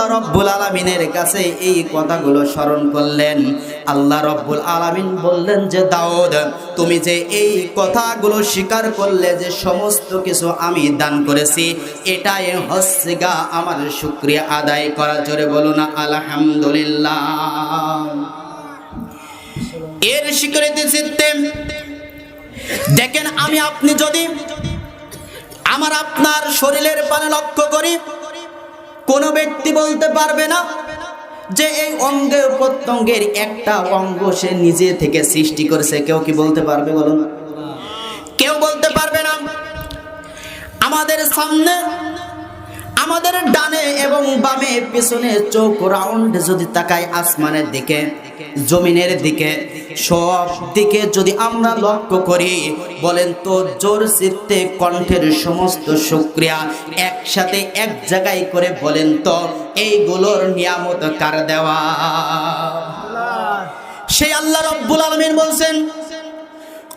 আল্লাহ রব্বুল আলমিনের কাছে এই কথাগুলো স্মরণ করলেন। আল্লাহ রব্বুল আলমিন বললেন যে, দাউদ, তুমি যে এই কথাগুলো স্বীকার করলে যে সমস্ত কিছু আমি দান করেছি, এটাই হচ্ছে গা আমার শুক্রিয়া আদায় করা। জোরে বলুন, আলহামদুলিল্লাহ। এর স্বীকৃতি চিত্তে দেখেন, আমি আপনি যদি আমার আপনার শরীরের পানে লক্ষ্য করি কোনো ব্যক্তি বলতে পারবে না যে এই অঙ্গের প্রত্যঙ্গের একটা অঙ্গ সে নিজে থেকে সৃষ্টি করেছে। কেউ কি বলতে পারবে বলো কেউ বলতে পারবে না? আমাদের সামনে আমাদের ডানে এবং বামে পিছনে চোখ রাউন্ড যদি তাকাই আসমানের দিকে জমিনের দিকে সব দিকে যদি আমরা লক্ষ্য করি বলেন তো জোর চিত্তে কণ্ঠের সমস্ত শুক্রিয়া একসাথে এক জায়গায় করে বলেন তো এইগুলোর নিয়ামত কার দেওয়া? সেই আল্লাহ রব্বুল আলমিন বলছেন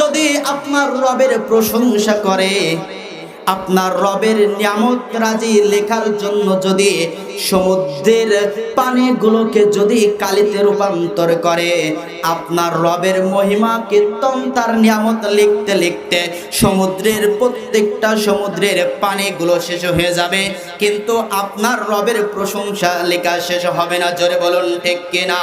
যদি আপনার রবের প্রশংসা করে, আপনার রবের নিয়ামত রাজি লেখার জন্য যদি সমুদ্রের পানিগুলোকে যদি কালিতে রূপান্তর করে, আপনার রবের মহিমা কীর্তন তার নিয়ামত লিখতে লিখতে সমুদ্রের প্রত্যেকটা সমুদ্রের পানিগুলো শেষ হয়ে যাবে। কিন্তু আপনার রবের প্রশংসা লেখা শেষ হবে না। জোরে বলুন, ঠিক কিনা?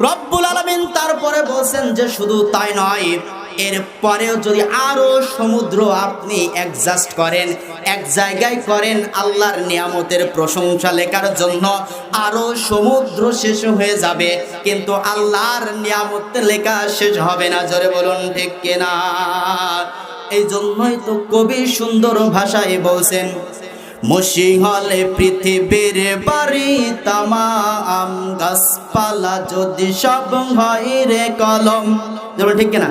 রব্বুল আলমিন তারপরে বলছেন যে শুধু তাই নয় এর পরেও যদি আরও সমুদ্র আপনি অ্যাডজাস্ট করেন, এক জায়গায় করেন আল্লাহর নিয়ামতের প্রশংসা লেখার জন্য, আরও সমুদ্র শেষ হয়ে যাবে, কিন্তু আল্লাহর নিয়ামত লেখা শেষ হবে না। জোরে বলুন ঠিক কেনা? এই জন্যই তো কবি সুন্দর ভাষায় বলছেন মসিহলে পৃথিবীর বাড়ি তামাম গাছপালা যদি সব হয় রে কলম। ঠিক কিনা?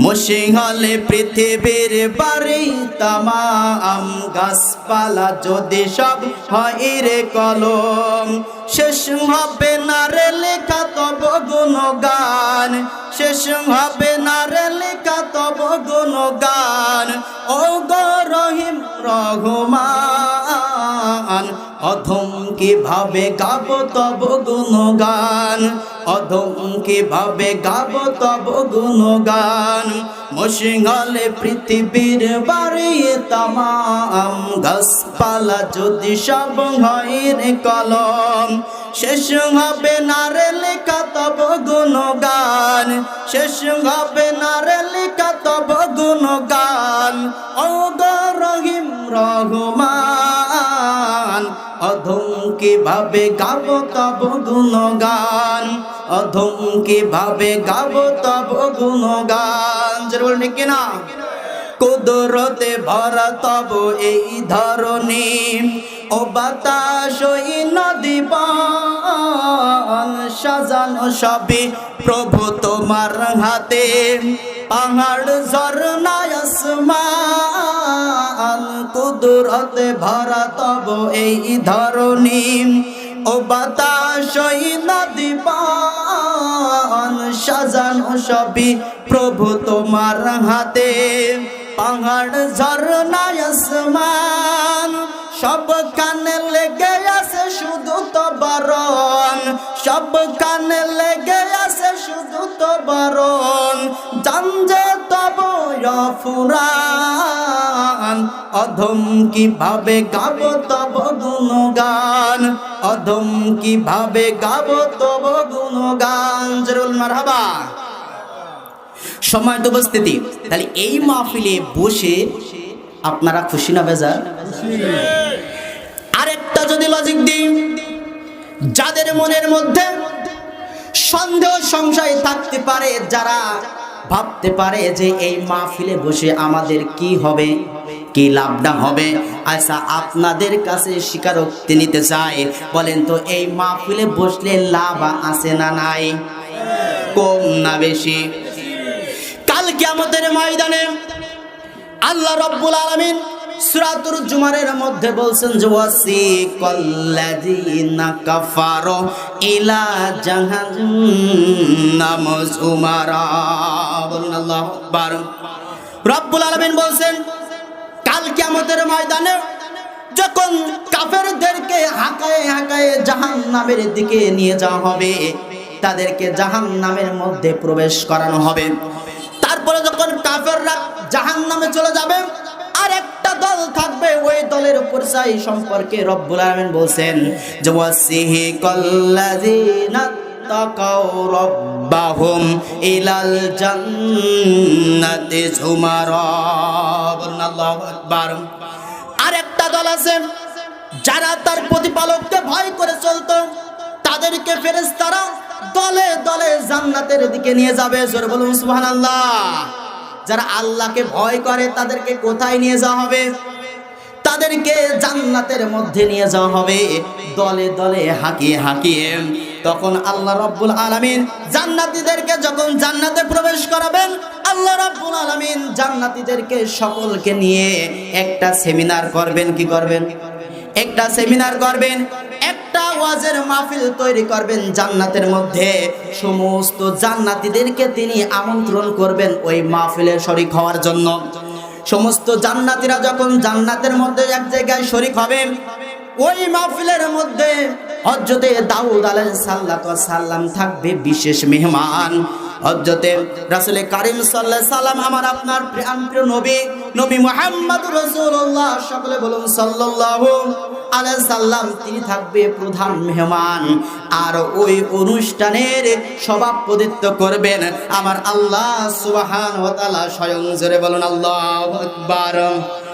মসিহলে পৃথিবীর বাড়ি তামাম গাছপালা যদি সব হয় রে কলম। শেষ হবে না রে লেখা, তব গুণগান। শেষ হবে না রে লেখা, তব গুণগান। ও গো রহিম রঘুমান অধম কীভাবে গাব তব গুণগান। অধম কীভাবে গাব তব গুণগান। মসিংহলে পৃথিবীর বাড়ি তামাম। গাছপালা যদি সব হয় রে কলম। শেষ হবে না রে লেখা তব গুণগান। শেষ হবে না রে লেখা তব গুণগান। ও রহিম রহমান। অধম কীভাবে গাব তব গুণগান। অধমকে ভাবে গাব তব গুণগান। জোর বলেন কিনা? কুদরতে ভরা তব এই ধরনী ও বাতাস ওই নদী সাজানো সবে প্রভু তোমার হাতে। পাহাড়, ঝর্ণা, আসমান, কুদরতে ভরা তব এই ধরনী ও বাতাস ওই নদী সাজানো সবই প্রভু তোমার হাতে। পাহাড় ঝর্ণা আসমান, সব কানে লেগে আছে শুধু তো বারণ সব কানে লেগে আছে শুধু তো বারণ জানজে তব ফুরান অধম কীভাবে গাব তব গুণগান? অধম কীভাবে গাব তব গুণগান? জরুল মারহাবা। সময় উপস্থিতি তাহলে এই মাহফিলে বসে আপনারা খুশি না বেজার? আরেকটা যদি লজিক দিই, যাদের মনের মধ্যে সন্দেহ, সংশয় থাকতে পারে, যারা ভাবতে পারে যে এই মাহফিলে বসে আমাদের কি হবে, কি লাভটা হবে আচ্ছা আপনাদের কাছে স্বীকারোক্তি নিতে চাই, বলেন তো, এই মাহফিলে বসলে লাভ আছে না নাই? কম না বেশি? কিয়ামতের ময়দানে আল্লাহ রব্বুল আলামিন সূরাতুর জুমারের মধ্যে বলছেন যে, ওয়াসিকাল্লাযিনা কাফারু ইলা জাহান্নাম যুমারা বলুন আল্লাহু আকবার। রব্বুল আলামিন বলছেন, কাল কিয়ামতের ময়দানে যখন কাফেরদেরকে হাঁকায়ে হাঁকায়ে জাহান্নামের দিকে নিয়ে যাওয়া হবে, তাদেরকে জাহান্নামের মধ্যে প্রবেশ করানো হবে। তারপরে যখন কাফেররা জাহান্নামে চলে যাবে আর একটা দল থাকবে, ওই দলের উপর চাই সম্পর্কে রব্বুল আলামিন বলছেন, যে ওয়াসিহি কাল্লাযিনা তাকাও রব্বাহুম ইলাল জান্নাতি বলুন আল্লাহু আকবার। আর একটা দল আছে, যারা তার প্রতিপালককে ভয় করে চলতো, তাদেরকে ফেরেশতারা দলে দলে জান্নাতের দিকে নিয়ে যাবে। জোরে বলুন, সুবহানাল্লাহ। যারা আল্লাহকে ভয় করে, তাদেরকে কোথায় নিয়ে যাওয়া হবে? তাদেরকে জান্নাতের মধ্যে নিয়ে যাওয়া হবে। দলে দলে হাঁকিয়ে হাঁকিয়ে তখন আল্লাহ রব্বুল আলামিন জান্নাতীদেরকে যখন জান্নাতে প্রবেশ করাবেন, আল্লাহ রব্বুল আলামিন জান্নাতীদেরকে সকলকে নিয়ে একটা সেমিনার করবেন। কি করবেন? একটা সেমিনার করবেন, একটা ওয়াজের মাহফিল তৈরি করবেন জান্নাতের মধ্যে। সমস্ত জান্নাতীদেরকে তিনি আমন্ত্রণ করবেন ওই মাহফিলে শরিক হওয়ার জন্য। সমস্ত জান্নাতীরা যখন জান্নাতের মধ্যে এক জায়গায় শরিক হবে, ওই মাহফিলের মধ্যে হজরতে দাউদ আলাইহিস সাল্লাম থাকবে বিশেষ মেহমান। হজরতে রাসূল কারীম সাল্লাল্লাহু সাল্লাম আমার আপনার প্রিয় নবী নবী মুহাম্মদ রাসূলুল্লাহ, সকলে বলুন সাল্লাল্লাহু আলাইহি সাল্লাম, তিনি থাকবে প্রধান মেহমান। আর ওই অনুষ্ঠানের সভাপতিত্ব করবেন আমার আল্লাহ সুবহান ওয়া তাআলা, স্বয়ং জোরে বলুন আল্লাহু আকবার।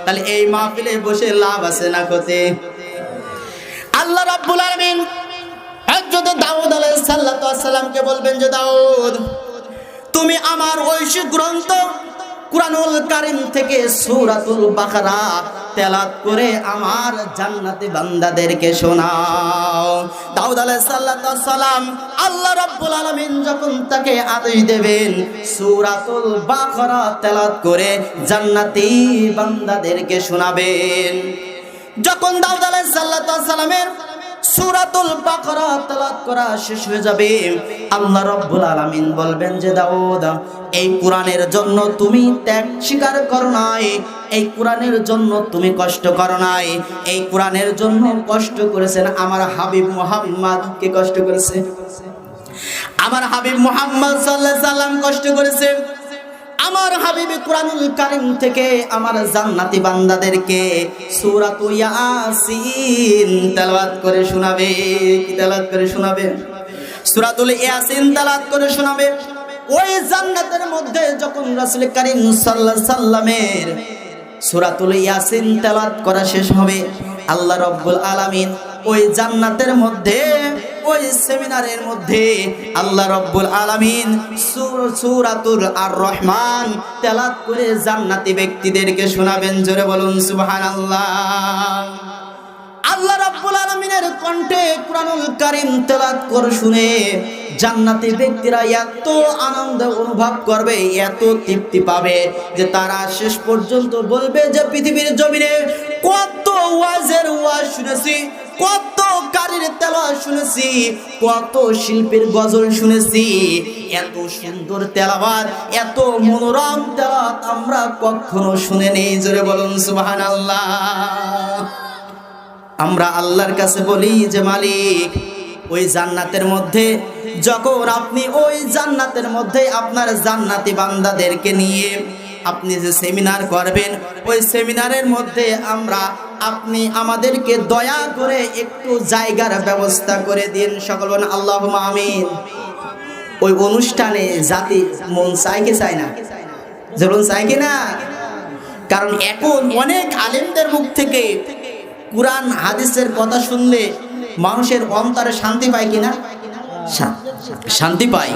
তাহলে এই মাহফিলে বসে লাভ আছে না ক্ষতি? আল্লাহ রাব্বুল আলামিন দাউদ আলাইহিস সালামকে বলবেন যে, দাউদ তুমি আমার ঐশী গ্রন্থ কুরআনুল কারীম থেকে সূরাতুল বাকারা তেলাত করে আমার জান্নাতি বান্দাদেরকে শোনাও। দাউদ আলাইহিস সালাম আল্লাহ রাব্বুল আলামিন যখন তাকে আদেশ দেবেন সূরাতুল বাকারা তেলাত করে জান্নাতি বান্দাদেরকে শোনাবেন, যখন দাউদ আলাইহিস সালামের সূরাতুল বাকারা তেলাওয়াত করা শেষ হয়ে যাবে। আল্লাহ রাব্বুল আলামিন বলবেন যে, দাউদ, এই কোরআনের জন্য তুমি ত্যাগ স্বীকার করো নাই। এই কোরআনের জন্য তুমি কষ্ট করো নাই। এই কোরআনের জন্য কষ্ট করেছেন আমার হাবিব মুহাম্মদ। কে কষ্ট করেছে? আমার হাবিব মুহাম্মদ আলাইহি সাল্লাম কষ্ট করেছে। আমার হাবিবি কোরআনুল কারিম থেকে আমার জান্নাতি বান্দাদেরকে সূরাতু ইয়াসিন তেলাওয়াত করে শোনাবে। কি তেলাওয়াত করে শোনাবে? সূরাতুল ইয়াসিন তেলাওয়াত করে শোনাবে। ওই জান্নাতের মধ্যে যখন রাসূল কারীম সাল্লাল্লাহু সাল্লামের সূরাতুল ইয়াসিন তেলাওয়াত করা শেষ হবে, আল্লাহ রাব্বুল আলামিন ওই জান্নাতের মধ্যে ওই সেমিনারের মধ্যে আল্লাহ রব্বুল আলামিন সূরাতুল আর রহমান তেলাত করে জান্নাতি ব্যক্তিদেরকে শোনাবেন। জোরে বলুন, সুবহানাল্লাহ। আল্লাহ আল্লাহ রাব্বুল আলামিনের কণ্ঠে কুরআনুল কারীম তেলাত করে শুনে জান্নাতি ব্যক্তিরা এত আনন্দ অনুভব করবে, এত তৃপ্তি পাবে যে তারা শেষ পর্যন্ত বলবে যে পৃথিবীর জমিনে কত ওয়াজের ওয়াজ শুনেছি কত কারির তেলাওয়াত শুনেছি, কত শিল্পীর গজল শুনেছি। এত সুন্দর তেলাওয়াত, এত মনোরম তেলাওয়াত আমরা কখনো শুনে নেই জোরে বলুন সুবহানাল্লাহ। আমরা আল্লাহর কাছে বলি যে, মালিক, ওই জান্নাতের মধ্যে যখন আপনি ওই জান্নাতের মধ্যে আপনার জান্নাতি বান্দাদেরকে নিয়ে আপনি যে সেমিনার করবেন, ওই সেমিনারের মধ্যে আমরা আপনি আমাদেরকে দয়া করে একটু জায়গার ব্যবস্থা করে দিন। সকল আল্লাহ আমিন। ওই অনুষ্ঠানে জাতি মন চায় কি চায় না? যেমন চায় কি না? কারণ এখন অনেক আলেমদের মুখ থেকে কোরআন, হাদিসের কথা শুনলে মানুষের অন্তরে শান্তি পায় কিনা শান্তি পায়।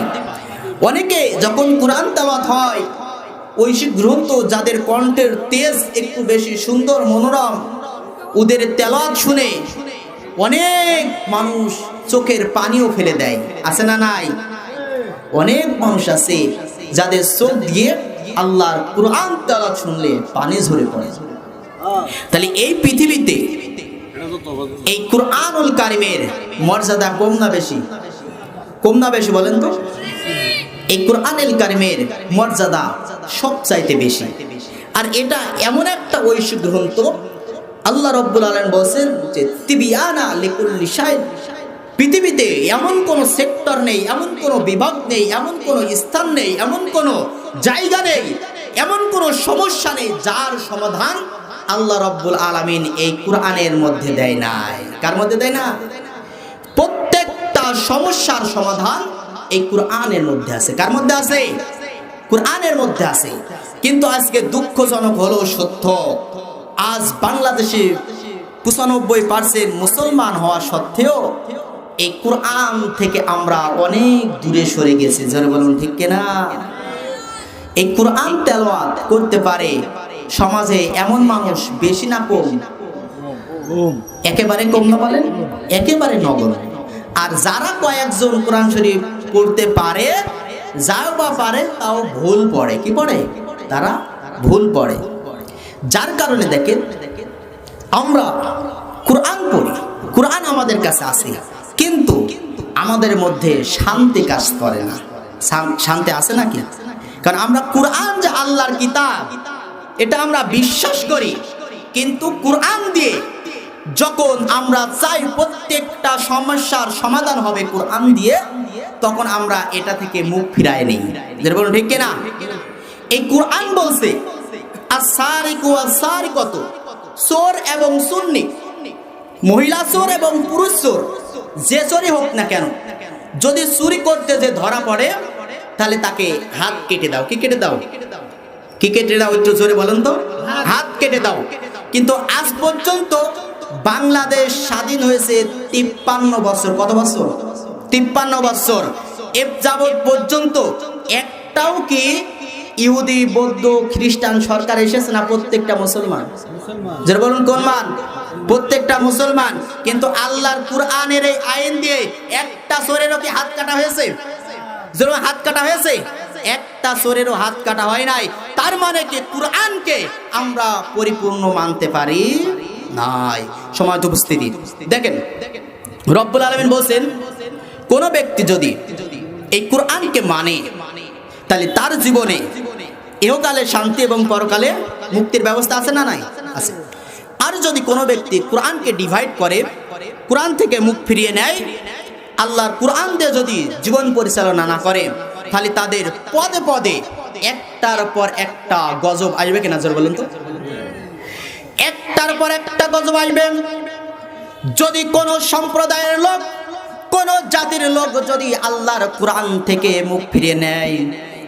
অনেকে যখন কোরআন তেলাওয়াত হয় ঐশী গ্রন্থ যাদের কণ্ঠের তেজ একটু বেশি সুন্দর, মনোরম ওদের তেলাওয়াত শুনে অনেক মানুষ চোখের পানিও ফেলে দেয়। আছে না নাই? অনেক মানুষ আছে যাদের চোখ দিয়ে আল্লাহর কোরআন তেলাওয়াত শুনলে পানি ঝরে পড়ে। তাহলে এই পৃথিবীতে এই কোরআনুল কারিমের মর্যাদা কম না বেশি? কম না বেশি বলেন তো? এই কোরআনুল কারিমের মর্যাদা সব চাইতে বেশি। আর এটা এমন একটা ঐশী গ্রন্থ আল্লাহ রব্বুল আলম বলছেন যে, তিবিয়ানা লিকুল্লি পৃথিবীতে এমন কোনো সেক্টর নেই, এমন কোনো বিভাগ নেই, এমন কোনো স্থান নেই, এমন কোনো জায়গা নেই, এমন কোনো সমস্যা নেই যার সমাধান আল্লাহ রব্বুল আলামিন এই কোরআনের মধ্যে দেয় নাই। কার মধ্যে দেয় না? প্রত্যেকটা সমস্যার সমাধান এই কোরআনের মধ্যে আছে। কার মধ্যে আছে? কোরআনের মধ্যে আছে। কিন্তু আজকে দুঃখজনক হলো সত্য। আজ বাংলাদেশে পঁচানব্বই পার্সেন্ট মুসলমান হওয়া সত্ত্বেও এই কোরআন থেকে আমরা অনেক দূরে সরে গেছি। যারা বলুন, ঠিক কিনা? এই কোরআন তেলাওয়াত করতে পারে সমাজে এমন মানুষ বেশি না কম। একেবারে কম না বলেন? একেবারে নগর আর যারা কয়েকজন কোরআন শরীফ পড়তে পারে যাও বা পারে তাও ভুল পড়ে। কি পড়ে? তারা ভুল পড়ে। যার কারণে দেখেন, আমরা কোরআন পড়ি, কোরআন আমাদের কাছে আছে, কিন্তু আমাদের মধ্যে শান্তি কাজ করে না। শান্তি আছে নাকি? কারণ আমরা কোরআন যে আল্লাহর কিতাব, এটা আমরা বিশ্বাস করি, কিন্তু কোরআন দিয়ে যখন আমরা চাই প্রত্যেকটা সমস্যার সমাধান হবে কোরআন দিয়ে, তখন আমরা এটা থেকে মুখ ফিরায় নেই। বলুন, ঠিক কিনা? এই কোরআন বলছে আর সারিকু আর সারিকত চোর এবং সুন্নি। মহিলা চোর এবং পুরুষ চোর, যে চোরই হোক না কেন, যদি চুরি করতে যে ধরা পড়ে, তাহলে তাকে হাত কেটে দাও। কি কেটে দাও? কি কেটে দাও একটু জোরে বলুন তো? হাত কেটে দাও। কিন্তু আজ পর্যন্ত বাংলাদেশ স্বাধীন হয়েছে তিপ্পান্ন বছর। কত বছর? তিপ্পান্ন বছর। এ যাবৎ পর্যন্ত একটাও কি ইহুদি, বৌদ্ধ, খ্রিস্টান সরকার এসেছে না প্রত্যেকটা মুসলমান? যারা বলুন, কোন মান? প্রত্যেকটা মুসলমান। কিন্তু আল্লাহর কুরআনের এই আইন দিয়ে একটা চোরেরও কি হাত কাটা হয়েছে? যেরকম হাত কাটা হয়েছে? একটা চোরেরও হাত কাটা হয় নাই। তার মানে কি কুরআনকে আমরা পরিপূর্ণ মানতে পারি নাই? সময় উপস্থিতি। দেখেন, রব্বুল আলমিন বলছেন, কোন ব্যক্তি যদি এই কোরআনকে মানে তাহলে তার জীবনে ইহকালে শান্তি এবং পরকালে মুক্তির ব্যবস্থা আছে না নাই? আছে। আর যদি কোনো ব্যক্তি কোরআনকে ডিভাইড করে, কোরআন থেকে মুখ ফিরিয়ে নেয়, আল্লাহর কোরআন দিয়ে যদি জীবন পরিচালনা না করে, তাহলে তাদের পদে পদে একটার পর একটা গজব আসবে কিনা জোর বলুন তো? একটার পর একটা গজব আসবে। যদি কোন সম্প্রদায়ের লোক, কোন জাতির লোক যদি আল্লাহর কোরআন থেকে মুখ ফিরিয়ে নেয়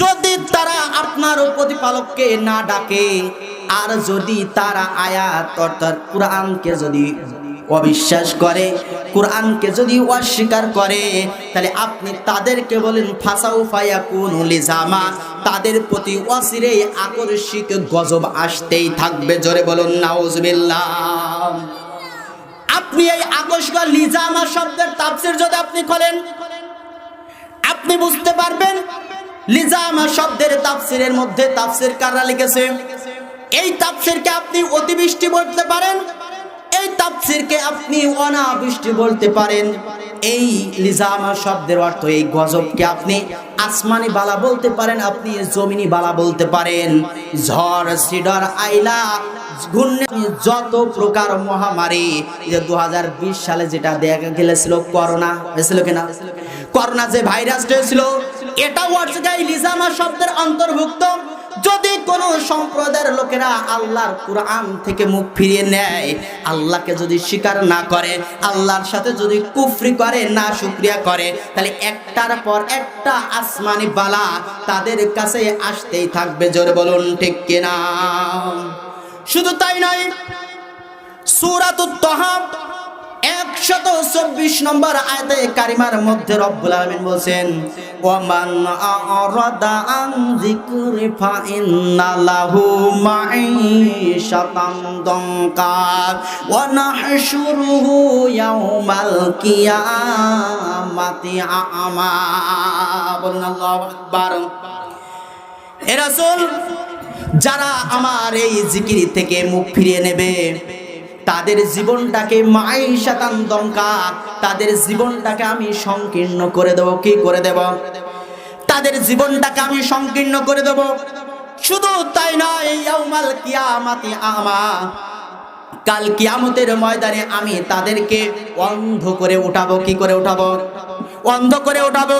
যদি তারা আপনার প্রতিপালককে না ডাকে, আর যদি তারা আয়াত, অর্থাৎ কোরআনকে যদি অবিশ্বাস করে, কোরআনকে যদি অস্বীকার করে, তাহলে আপনি তাদেরকে বলেন, ফাসাউ ফায়া কোন লিজামা। তাদের প্রতি অসিরে আকর্ষিত গজব আসতেই থাকবে। জোরে বলুন, নাউজুবিল্লাহ। আপনি এই আকস্মিক লিজামা শব্দের তাফসির যদি আপনি খোলেন, আপনি বুঝতে পারবেন লিজামা শব্দের তাফসিরের মধ্যে তাফসির কারা লিখেছে, এই তাফসিরকে আপনি অতিবৃষ্টি বলতে পারেন, এই তাফসিরকে আপনি অনাবৃষ্টি বলতে পারেন। এই লিজামা শব্দের অর্থ এই গজবকে আপনি আসমানি বালা বলতে পারেন, আপনি জমিনি বালা বলতে পারেন। ঝড় সিডর আইলা যত প্রকার মহামারী যে দু হাজার বিশ সালে যেটা দেখা গেলেছিল, করোনা হয়েছিল কিনা? করোনা যে ভাইরাস হয়েছিল এটাও অর্থ লিজামা শব্দের অন্তর্ভুক্ত, যদি কোনো সম্প্রদায়ের লোকেরা আল্লাহর কোরআন থেকে মুখ ফিরিয়ে নেয়, আল্লাহকে যদি স্বীকার না করে, আল্লাহর সাথে যদি কুফরি করে, না শুক্রিয়া করে, তাহলে একটার পর একটা আসমানি বালা তাদের কাছে আসতেই থাকবে, জোর বলুন ঠিক কিনা? শুধু তাই নয়, সুরাতুত তহাব একশত চব্বিশ নম্বর আয়তে কারিমার মধ্যে রব্বুল আলমিন বলছেন যারা আমার এই জিকির থেকে মুখ ফিরিয়ে নেবে তাদের জীবনটাকে মাই শাতান দঙ্কা তাদের জীবনটাকে আমি সংকীর্ণ করে দেব। কি করে দেব? তাদের জীবনটাকে আমি সংকীর্ণ করে দেব। শুধু তাই নয় কিয়ামাতি আমা। কাল কিয়ামতের ময়দানে আমি তাদেরকে অন্ধ করে উঠাবো। কি করে উঠাবো? অন্ধ করে উঠাবো।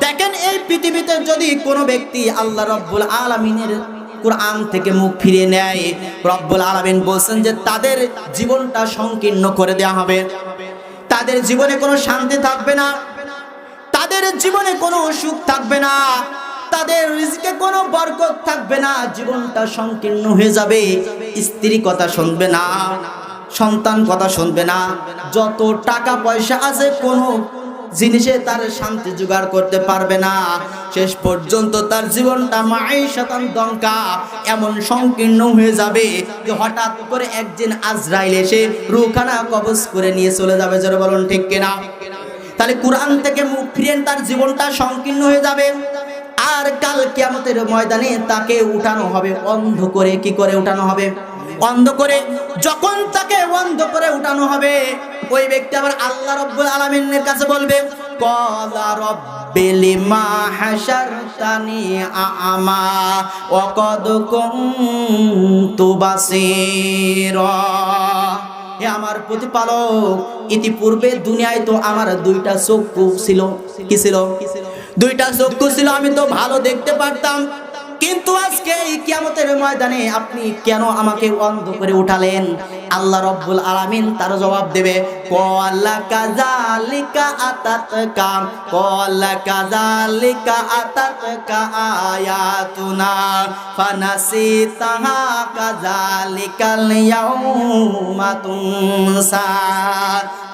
দেখেন এই পৃথিবীতে যদি কোনো ব্যক্তি আল্লাহ রব্বুল আলমিনের কোরআন থেকে মুখ ফিরিয়ে নেয়। রব্বুল আলমিন বলছেন যে, তাদের জীবনটা সংকীর্ণ করে দেওয়া হবে। তাদের জীবনে কোনো শান্তি থাকবে না। তাদের জীবনে কোনো সুখ থাকবে না। তাদের রিজকে কোনো বরকত থাকবে না। জীবনটা সংকীর্ণ হয়ে যাবে। স্ত্রী কথা শুনবে না, সন্তান কথা শুনবে না। যত টাকা পয়সা আছে, কোনো জিনিসে তার শান্তি জোগাড় করতে পারবে না, শেষ পর্যন্ত তার জীবনটা মাই শতান এমন সংকীর্ণ হয়ে যাবে যে হঠাৎ করে একদিন আজরাইল এসে রুখানা কবজ করে নিয়ে চলে যাবে। যারা বলুন, ঠিক কিনা? তাহলে কোরআন থেকে মুখ ফিরেন তার জীবনটা সংকীর্ণ হয়ে যাবে। আর কাল কিয়ামতের ময়দানে তাকে উঠানো হবে, অন্ধ করে কি করে উঠানো হবে? অন্ধ করে, যখন তাকে অন্ধ করে উঠানো হবে ওই ব্যক্তি আবার আল্লাহ রব্বুল আলামিনের কাছে বলবে, কলা হে আমার প্রতিপালক, ইতিপূর্বে দুনিয়ায় তো আমার দুইটা চক্ষু ছিল। কি ছিল? দুইটা চক্ষু ছিল, আমি তো ভালো দেখতে পারতাম। কিন্তু আজকে এই কিয়ামতের ময়দানে আপনি কেন আমাকে অন্ধ করে উঠালেন? আল্লাহ রব্বুল আলামিন তার জবাব দেবে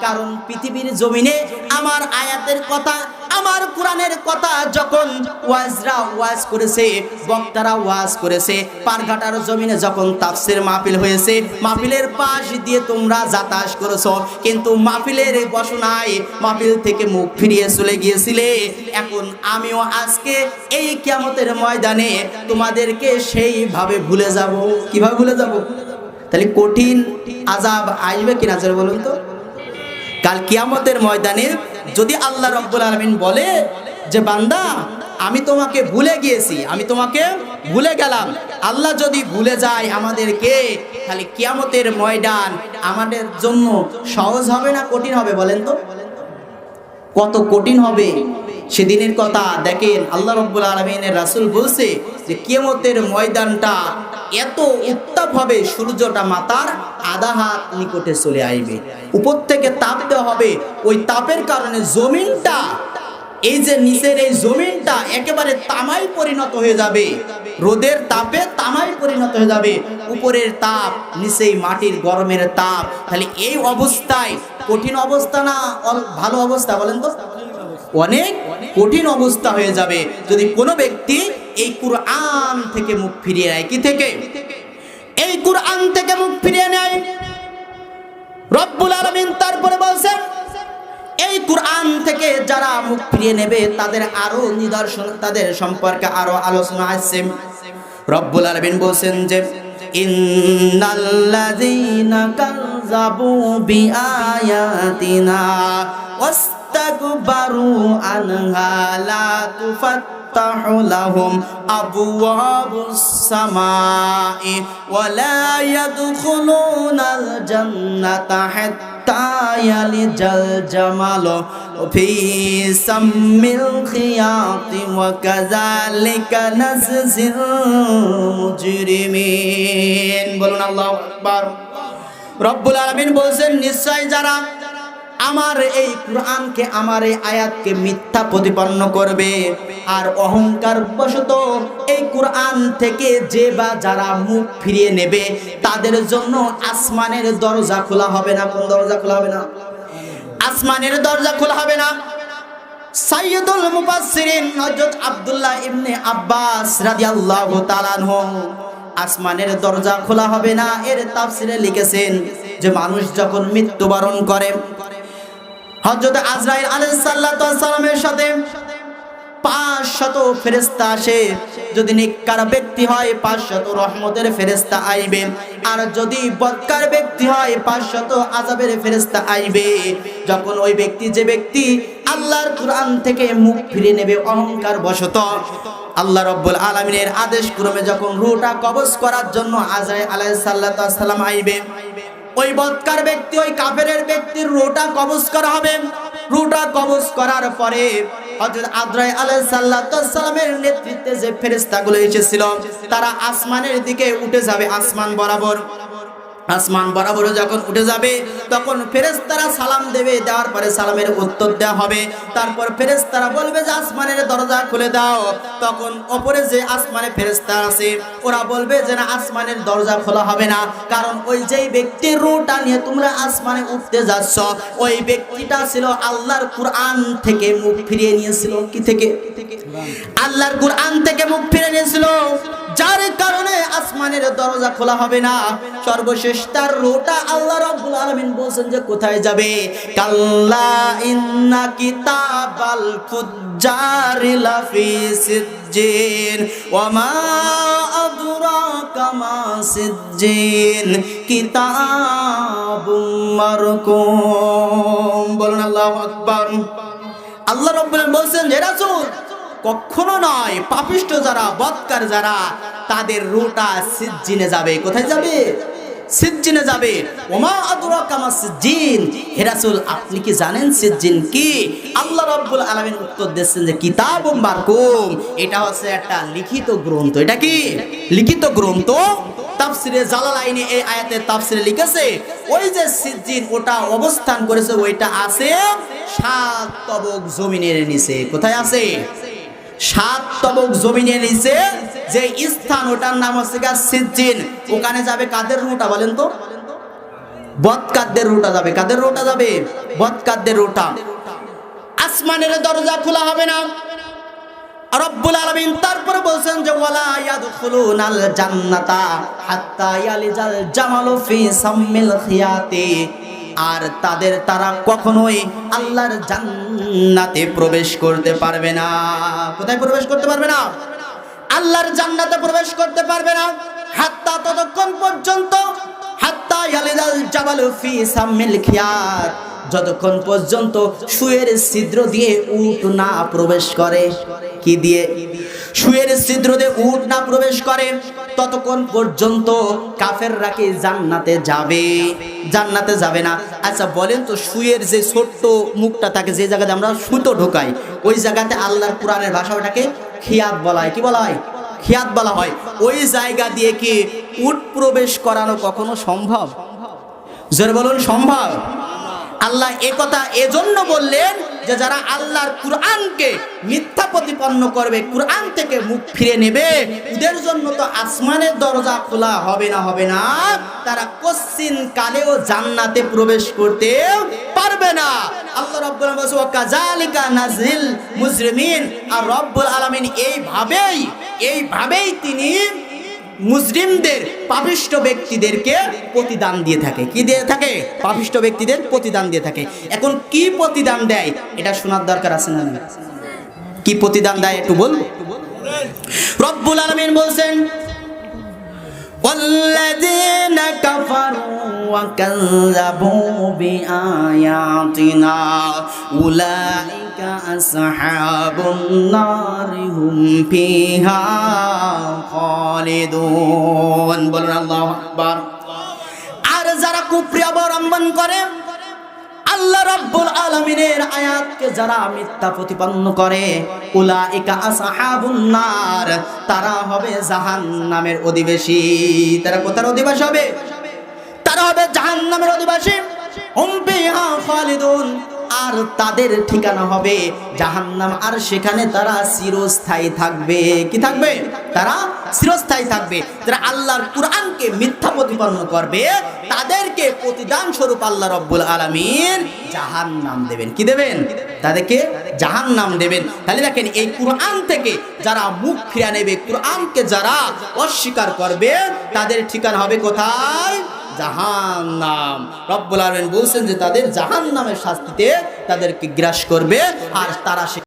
কারণ পৃথিবীর জমিনে আমার আয়াতের কথা, আমার কোরআনের কথা যখন ওয়াজরা ওয়াজ করেছে, বক্তারা ওয়াজ করেছে, পারঘাটার জমিনে যখন তাফসির মাহফিল হয়েছে, মাহফিলের পাশ দিয়ে তোমরা যাতায়াত করেছ, কিন্তু মাহফিলের বসনায় মাহফিল থেকে মুখ ফিরিয়ে চলে গিয়েছিলে। এখন আমিও আজকে এই কিয়ামতের ময়দানে তোমাদেরকে সেইভাবে ভুলে যাব। কীভাবে ভুলে যাব? তাহলে কঠিন আজাব আসবে কিনা জোরে বলুন তো? কাল কিয়ামতের ময়দানে যদি আল্লাহ রব্বুল আলমিন বলে যে, বান্দা আমি তোমাকে ভুলে গিয়েছি, আমি তোমাকে ভুলে গেলাম। আল্লাহ যদি ভুলে যায় আমাদেরকে, তাহলে কিয়ামতের ময়দান আমাদের জন্য সহজ হবে না কঠিন হবে বলেন তো? কত কঠিন হবে। সেদিনের কথা দেখেন আল্লাহ রব্বুল আলমিনের রাসুল বলছে যে, কিয়ামতের ময়দানটা এত উত্তাপ হবে, সূর্যটা মাতার আধা হাত নিকটে চলে আসবে। উপর থেকে তাপ দেওয়া হবে। ওই তাপের কারণে জমিনটা এই যে নিচের এই জমিনটা একেবারে তামাই পরিণত হয়ে যাবে। রোদের তাপে তামাই পরিণত হয়ে যাবে। উপরের তাপ, নিচেই মাটির গরমের তাপ। তাহলে এই অবস্থায় কঠিন অবস্থা না ভালো অবস্থা বলেন তো? অনেক কঠিন অবস্থা হয়ে যাবে। যদি কোনো ব্যক্তি এই কুরআন থেকে মুখ ফিরিয়ে নেয়, কি থেকে? এই কুরআন থেকে মুখ ফিরিয়ে নেয়। রব্বুল আলমিন তারপরে বলছেন কোরআন থেকে যারা মুখ ফিরিয়ে নেবে, তাদের আরও নিদর্শন, তাদের সম্পর্কে আরও আলোচনা আসছে রব্বুল আলমিন বলছেন যে, ইন্নাল্লাযীনা কাযযাবু বিআয়াতিনা ওয়াস্তাকবারু আনহা লা তুফাত্তাহু লাহুম আবওয়াবুস সামাই ওয়া লা ইয়াদখুলুনাল জান্নাতা হাত্তা তায়ালি জল জমাল ফি সামিল খিয়াতি ওয়া কাযালিকা নাজজিল মুজরিমিন। বলুন আল্লাহু আকবার। রব্বুল আলামিন বলেন নিশ্চয় যারা আমার এই কোরআনকে, আমার এই আয়াতকে মিথ্যা প্রতিপন্ন করবে। আর অহংকার বশত এই কোরআন থেকে যে বা যারা মুখ ফিরিয়ে নেবে, তাদের জন্য আসমানের দরজা খোলা হবে না। কোন দরজা খোলা হবে না? আসমানের দরজা খোলা হবে না। সাইয়্যিদুল মুফাসসিরিন হযরত আব্দুল্লাহ ইবনে আব্বাস রাদিয়াল্লাহু তাআলা আনহু, আসমানের দরজা খোলা হবে না। এর তাফসিরে লিখেছেন যে, মানুষ যখন মৃত্যুবরণ করে হযরত আজরাইল সালামের সাথে পাঁচ শত ফেরেস্তা আসে। যদি নিকার ব্যক্তি হয়, পাঁচ শত রহমতের ফেরেস্তা আইবে। আর যদি বৎকার ব্যক্তি হয়, পাঁচ শত আজাবের ফেরেস্তা আইবে। যখন ওই ব্যক্তি, যে ব্যক্তি আল্লাহর কোরআন থেকে মুখ ফিরে নেবে, অহংকার বশত, আল্লাহ রব্বুল আলমিনের আদেশ ক্রমে যখন রুটা কবজ করার জন্য আজরাই আলাহ সাল্লাম আইবে ওই বৎকার ব্যক্তি, ওই কাফেরের ব্যক্তির রোটা কবজ করা হবে। রুটা কবজ করার পরে নেতৃত্বে যে ফেরেশতাগুলো এসেছিল, তারা আসমানের দিকে উঠে যাবে, আসমান বরাবর। আসমান বরাবর যখন উঠে যাবে, তখন ফেরেশতারা সালাম দেবে, দেওয়ার পরে সালামের উত্তর দেওয়া হবে। তারপর ফেরেশতারা বলবে যে, আসমানের দরজা খুলে দাও। তখন ওপরে যে আসমানে ফেরেশতা আছে, ওরা বলবে যে, না, আসমানের দরজা খোলা হবে না। কারণ ওই যেই ব্যক্তির রুটা নিয়ে তোমরা আসমানে উঠতে যাচ্ছ, ওই ব্যক্তিটা ছিল আল্লাহর কুরআন থেকে মুখ ফিরিয়ে নিয়েছিল। কি থেকে? আল্লাহর কুরআন থেকে মুখ ফিরিয়ে নিয়েছিল। যার কারণে আসমানের দরজা খোলা হবে না। সর্বশেষ তার রোটা আল্লাহ রাব্বুল আলামিন বলছেন যে কোথায় যাবে? কাল্লা ইন্না কিতাবাল ফুজ্জারি লাফি সিজ্জিন ওয়া মা আদরাকা মা সিজ্জিন, কিতাবুম মারকুম। বলুন আল্লাহু আকবার। আল্লাহ রাব্বুল আলামিন বলছেন, হে রাসূল কখনো নয়, পাপিষ্ট যারা, বৎকার যারা, তাদের রুটা সিজ্জিনে যাবে। কোথায় যাবে? সিজ্জিনে যাবে। ওমা আদুরা কামা সিজ্জিন। হে রাসূল, আপনি কি জানেন সিজ্জিন কি? আল্লাহ রাব্বুল আলামিন উত্তর দিচ্ছেন যে, কিতাবুম মারকুম। এটা হচ্ছে একটা লিখিত গ্রন্থ। এটা কি? লিখিত গ্রন্থ? তাফসিরে জালালাইনে এই আয়াতের তাফসিরে লিখেছে, ওই যে সিজ্জিন ওটা অবস্থান করেছে, ওইটা আছে সাত তবক জমিনের নিচে। কোথায় আছে? সাত তবক জমিনের নিচে যে স্থান, ওটার নাম হচ্ছে সিজ্জিন। ওখানে যাবে কাদের রুটা বলেন তো? বৎকারদের রুটা যাবে। কাদের রুটা যাবে? বৎকারদের রুটা। আসমানের দরজা খোলা হবে না। তারপরে আর তাদের তারা কখনোই আল্লাহর জান্নাতে প্রবেশ করতে পারবে না। কোথায় প্রবেশ করতে পারবে না? আল্লাহর জান্নাতে প্রবেশ করতে পারবে না। হাত্তা ততক্ষণ পর্যন্ত, হাত্তা ইয়ালিজাল জামালু ফি সাম্মিল খিয়াত যতক্ষণ পর্যন্ত শুয়ের ছিদ্র দিয়ে উট না প্রবেশ করে। কি দিয়ে? শুয়ের ছিদ্র দিয়ে উট না প্রবেশ করে। ততক্ষণ পর্যন্ত কাফেররা কি জান্নাতে যাবে? জান্নাতে যাবে না। আচ্ছা বলেন তো, শুয়ের যে ছোট্ট মুখটা থাকে, যে জায়গাতে আমরা সুতো ঢোকাই, ওই জায়গাতে আল্লাহর কোরআনের ভাষা ওটাকে খিয়াত বলা হয়। কি বলা হয়? খিয়াত বলা হয়। ওই জায়গা দিয়ে কি উট প্রবেশ করানো কখনো সম্ভব? জোরে বলুন, সম্ভব। আল্লাহ একথা এজন্য বললেন যে যারা আল্লাহর কুরআনকে মিথ্যা প্রতিপন্ন করবে, কুরআন থেকে মুখ ফিরে নেবে, ওদের জন্য তো আসমানের দরজা খোলা হবে না হবে না। তারা কশ্চিন কালেও জান্নাতে প্রবেশ করতে পারবে না। আল্লাহ রব্বুল আলামিন বলছে, ওয়াকাযালিকা নাজিল মুজরিমিন। আর রব্বুল আলামিন এইভাবেই এইভাবেই তিনি মুসলিমদের পাপিষ্ট ব্যক্তিদেরকে প্রতিদান দিয়ে থাকে। কি দিয়ে থাকে? পাপিষ্ট ব্যক্তিদের প্রতিদান দিয়ে থাকে। এখন কি প্রতিদান দেয়? এটা শোনার দরকার আছে না? কি প্রতিদান দেয় একটু বলব? রব্বুল আলমিন বলছেন والذين كفروا وكذبوا بآياتنا أولئك أصحاب النار هم فيها خالدون বলুন আল্লাহু আকবার আর যারা কুফরি অবলম্বন করে আল্লাহ রাব্বুল আলামিনের আয়াতকে যারা মিথ্যা প্রতিপন্ন করে, উলাইকা আসহাবুন নার, তারা হবে জাহান্নামের অধিবাসী। তারা কোথার অধিবাসী হবে? তারা হবে জাহান্নামের অধিবাসী। হুম বিহা খালিদুন। আর তাদের ঠিকানা হবে জাহান্নাম। আর সেখানে তারা চিরস্থায়ী থাকবে। কি থাকবে? তারা চিরস্থায়ী থাকবে। যারা আল্লাহর কুরআনকে মিথ্যা প্রতিপন্ন করবে, তাদেরকে প্রতিদান স্বরূপ আল্লাহ রব্বুল আলামিন জাহান্নাম দেবেন। কি দেবেন? তাদেরকে জাহান্নাম দেবেন। তাহলে দেখেন, এই কুরআন থেকে যারা মুখ ফিরা নেবে, কুরআনকে যারা অস্বীকার করবে, তাদের ঠিকানা হবে কোথায়? জাহান্নাম। রব্বুল আলমিন বলছেন যে তাদের জাহান নামের শাস্তিতে তাদেরকে গ্রাস করবে আর তারা